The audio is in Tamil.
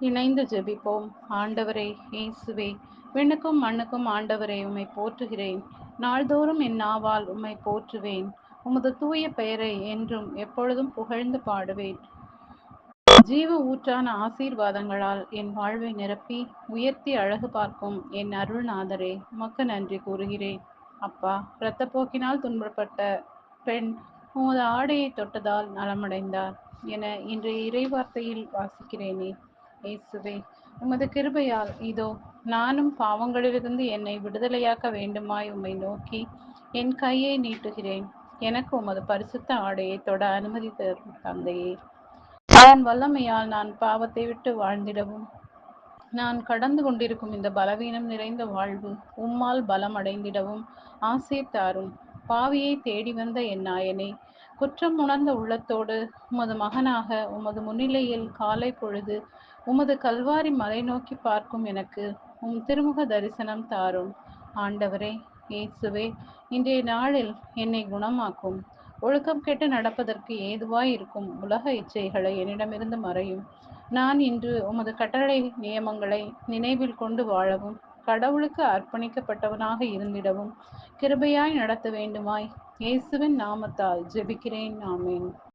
இணைந்து ஜெபிப்போம். ஆண்டவரே இயேசுவே விண்ணுக்கும் மண்ணுக்கும் ஆண்டவரே உம்மை போற்றுகிறேன். நாள்தோறும் என் நாவால் உம்மை போற்றுவேன். உமது தூய பெயரை என்றும் எப்பொழுதும் புகழ்ந்து பாடுவேன். ஜீவ ஊற்றான ஆசீர்வாதங்களால் என் வாழ்வை நிரப்பி உயர்த்தி அழகு பார்க்கும் என் அருள்நாதரே உமக்கு நன்றி கூறுகிறேன். அப்பா இரத்தப்போக்கினால் துன்பப்பட்ட பெண் உமது ஆடையை தொட்டதால் நலமடைந்தார் என இன்றைய இறைவார்த்தையில் வாசிக்கிறேனே. இயேசுவே உமது கிருபையால் இதோ நானும் பாவங்களிலிருந்து என்னை விடுதலையாக்க வேண்டுமாய் உம்மை நோக்கி என் கையை நீட்டுகிறேன். எனக்கு உமது பரிசுத்த ஆடையை தொட அனுமதி தரும் தந்தையே. அதன் வல்லமையால் நான் பாவத்தை விட்டு வாழ்ந்திடவும். நான் கடந்து கொண்டிருக்கும் இந்த பலவீனம் நிறைந்த வாழ்வு உம்மால் பலம் அடைந்திடவும் ஆசீர் தாரும் பாவியை தேடி வந்த என் நாயனை குற்றம் உணர்ந்த உள்ளத்தோடு உமது மகனாக உமது முன்னிலையில் காலை பொழுது உமது கல்வாரி மலை நோக்கி பார்க்கும் எனக்கு உம் திருமுக தரிசனம் தாரும். ஆண்டவரே இயேசுவே இன்றைய நாளில் என்னை குணமாக்கும். ஒழுக்கம் கெட்டு நடப்பதற்கு ஏதுவாய் இருக்கும் உலக இச்சைகளை என்னிடமிருந்து மறையும். நான் இன்று உமது கட்டளை நியமங்களை நினைவில் கொண்டு வாழவும் கடவுளுக்கு அர்ப்பணிக்கப்பட்டவனாக இருந்திடவும் கிருபையாய் நடத்த வேண்டுமாய். இயேசுவின் நாமத்தால் ஜெபிக்கிறேன். ஆமேன்.